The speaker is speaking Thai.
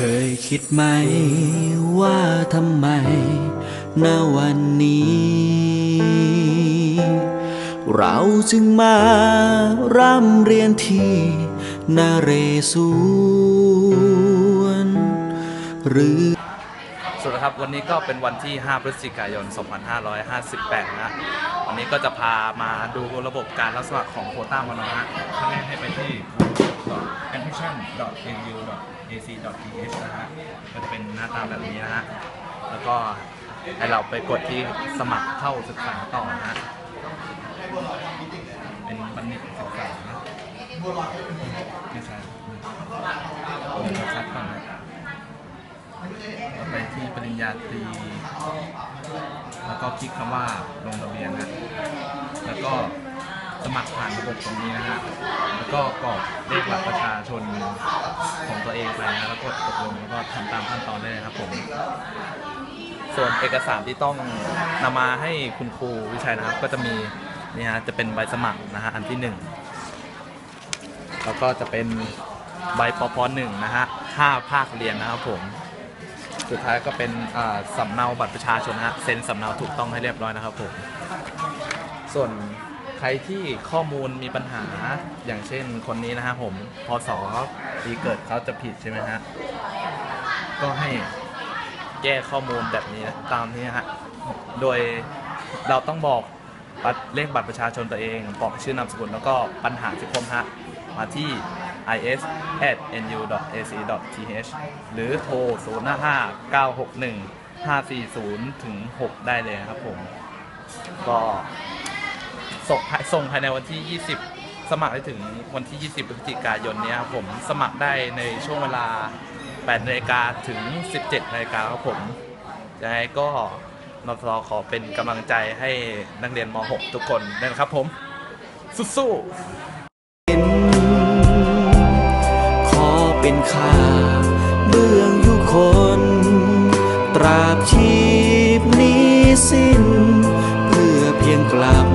เคยคิดไหมว่าทำไมณวันนี้ เราจึงมาร่ำเรียนที่นาเรศวรหรือ สวัสดีครับ วันนี้ก็เป็นวันที่ 5 พฤศจิกายน 2558 นะ วันนี้ก็จะพามาดูระบบการรับสมัครของโควต้ามานนะฮะถ้าแรกให้ไปที่ admission.au.ac.th นะฮะก็จะเป็นหน้าตาแบบนี้นะฮะ แล้วก็ให้เราไปกดที่สมัครเข้าศึกษาต่อนะฮะ เป็นบัณฑิตศึกษานะไม่ใช่เดี๋ยวชัดก่อนนะ เราไปที่ป ริญญาตรี แล้วก็คลิกคำว่าลงทะเบียนนะ แล้วก็สมัครผ่านระบบตรงนี้นะฮะ แล้วก็กรอกเลขบัตรประชาชนของตัวเองไปนะแล้วกดตกลงแล้วก็ทำตามขั้นตอนได้เลยครับผม ส่วนเอกสารที่ต้องนำมาให้คุณครูวิชัยนะครับ ก็จะมีนี่ฮะจะเป็นใบสมัครนะฮะอันที่หนึ่งแล้วก็จะเป็นใบปพหนึ่งนะฮะห้าภาคเรียนนะครับผม สุดท้ายก็เป็นสำเนาบัตรประชาชนฮะเซ็นสำเนาถูกต้องให้เรียบร้อยนะครับผมส่วนใครที่ข้อมูลมีปัญหาอย่างเช่นคนนี้นะฮะผมพศปีเกิดเขาจะผิดใช่ไหมฮะก็ให้แก้ข้อมูลแบบนี้นะตามนี้ฮะโดยเราต้องบอกบเลขบัตรประชาชนตัวเองบอกชื่อนามสกุลแล้วก็ปัญหาที่พบฮะมาที่ is nu ac th หรือโทร 0 5 5 9 6 1 5 4 0ถึง6ได้เลยครับผม ก็ส่งภายส่งภายในวันที่ 20 สมัครได้ถึงวันที่ 20พฤศจิกายนนี้ครับผม สมัครได้ในช่วงเวลา8นาฬิกาถึง 17นาฬิกาครับผมยังไงก็นทขอเป็นกำลังใจให้นักเรียนม .6 ทุกคนนะครับผม สู้ๆ นข้าเบื้องยุคน ตราบชีพนี้สิ้น เพื่อเพียงกลับ